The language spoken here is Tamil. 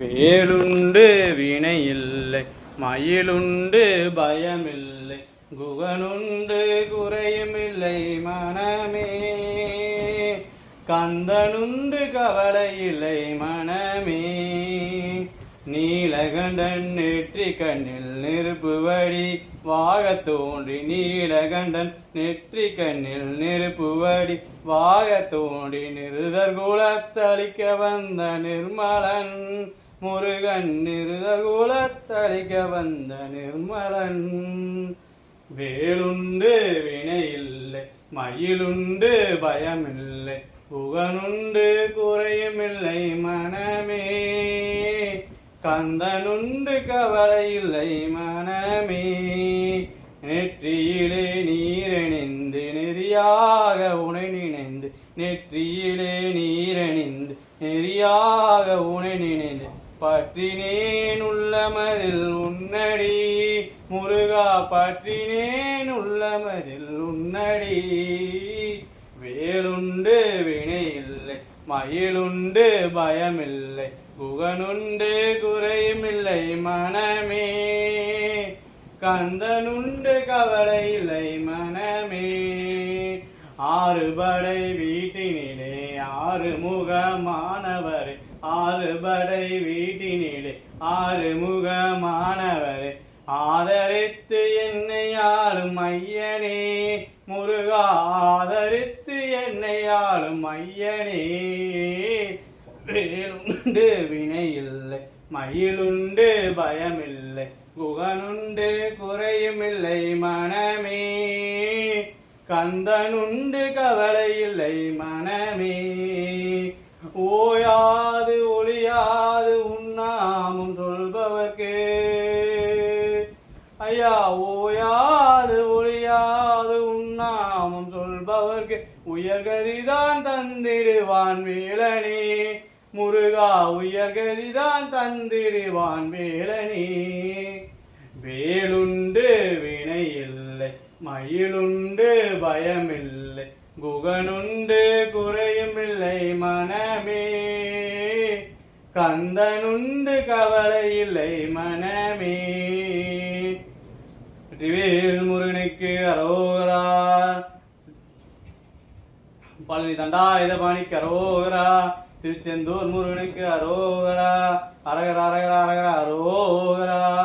வேலுண்டு வினையில்லை மயிலுண்டு பயமில்லை குகனுண்டு குறையுமில்லை மனமே. கந்தனுண்டு கவலையில்லை மனமே. நீலகண்டன் நெற்றி கண்ணில் நெருப்பு வடி வாகத் தோன்றி நீலகண்டன் நெற்றி கண்ணில் நெருப்பு வடி வாகத் தோன்றி நிருதர் குலத்தளிக்க வந்த நிர்மலன் முருகன் நிருதர் குலத்தளிக்க வந்த நிர்மலன். வேலுண்டு வினையில்லை மயிலுண்டு பயமில்லை புகனுண்டு குறையுமில்லை மனமே. கந்தனுண்டு கவலையில்லை மனமே. நெற்றியிலே நீரணிந்து நெறியாக உனை நினைந்து நெற்றியிலே நீரணிந்து நெறியாக உனை நினைந்து பற்றினேன் உள்ளமதில் உன்னடி. முருகா பற்றினேன் உள்ளமதில் உன்னடி. வேலுண்டு வினை இல்லை மயிலுண்டு பயமில்லை புகனுண்டு குறையுமில்லை மனமே. கந்தனுண்டு கவலை இல்லை மனமே. ஆறுபடை வீட்டினிலே ஆறு முகமானவரே ஆறுபடை வீட்டினிலே ஆறுமுகமானவரே. ஆதரித்து என்னை ஆளும் ஐயனே. முருகா ஆதரித்து என்னை ஆளும் ஐயனே. வேலுண்டு வினையில்லை மயிலுண்டு பயமில்லை குகனுண்டு குறையுமில்லை மனமே. கந்தனுண்டு கவலையில்லை மனமே. ஓயா ஐயா ஓயாது ஒழியாது உண்ணாமும் சொல்பவர்க்கு உயர்கதிதான் தந்திடுவான் வேலனி. முருகா உயர்கதிதான் தந்திடுவான் வேலனி. வேலுண்டு வினை இல்லை மயிலுண்டு பயமில்லை குகனுண்டு குறையுமில்லை மனமே. கந்தனுண்டு கவலை இல்லை மனமே. வெற்றிவேல் முருகனுக்கு அரோகரா. பழனி தண்டாயுதபாணிக்கு அரோகரா. திருச்செந்தூர் முருகனுக்கு அரோகரா. அரகர அரகரா அரகர அரோகரா.